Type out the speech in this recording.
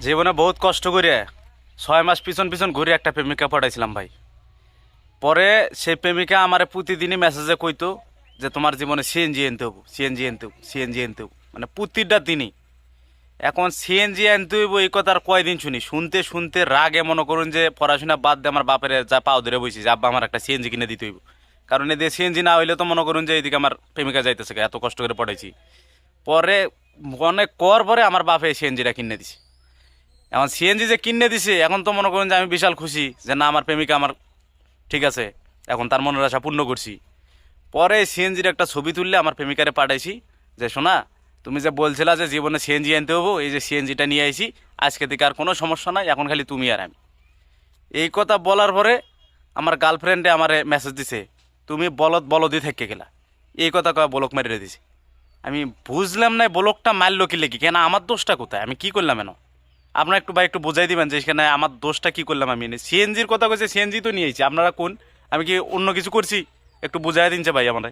জীবনে বহুত কষ্ট করে ছয় মাস পিছন পিছন ঘুরে একটা প্রেমিকা পটাইছিলাম ভাই। পরে সেই প্রেমিকা আমার প্রতিদিনই মেসেজে কইতো যে তোমার জীবনে সিএনজি এনতে হব সিএনজি এনতে হব সিএনজি এনতে হব। মানে প্রতিটা দিনই। এখন সিএনজি আনতে হইব এই কথা আর কয়দিন শুনি? শুনতে শুনতে রাগে মনে করুন যে পড়াশোনা বাদ দিয়ে আমার বাপের যা পাও ধরে বসি যে আব্বা আমার একটা সিএনজি কিনে দিতে হইব। কারণ এদের সিএনজি না হইলে তো মনে করুন যে এইদিকে আমার প্রেমিকা যাইতেছে, এত কষ্ট করে পড়াইছি। পরে অনেক কর পরে আমার বাপে সিএনজিটা কিনে দিছে। এখন সিএনজি যে কিনে দিছে, এখন তো মনে করেন যে আমি বিশাল খুশি যে না, আমার প্রেমিকা আমার ঠিক আছে, এখন তার মনের আশা পূর্ণ করছি। পরে সিএনজির একটা ছবি তুললে আমার প্রেমিকারে পাঠাইছি যে শোনা তুমি যে বলছিলা যে জীবনে সিএনজি আনতে হব, এই যে সিএনজিটা নিয়ে আইছি, আজকে থেকে আর কোনো সমস্যা নাই, এখন খালি তুমি আর আমি। এই কথা বলার পরে আমার গার্লফ্রেন্ডে আমার মেসেজ দিছে, তুমি বলদ বলদি থেকে গেলা। এই কথা কয় বলক মেরে দিছে। আমি বুঝলাম না বলকটা মারলো কি লেগে, কেন আমার দোষটা কোথায়? আমি কি করলাম এন? আপনারা একটু ভাই একটু বোঝাই দিবেন যে এখানে আমার দোষটা কি করলাম আমি? এনে সিএনজির কথা কইছে সিএনজি তো নিয়েছি আপনারা কোন? আমি কি অন্য কিছু করছি? একটু বুঝাই দিনছে ভাই আমার।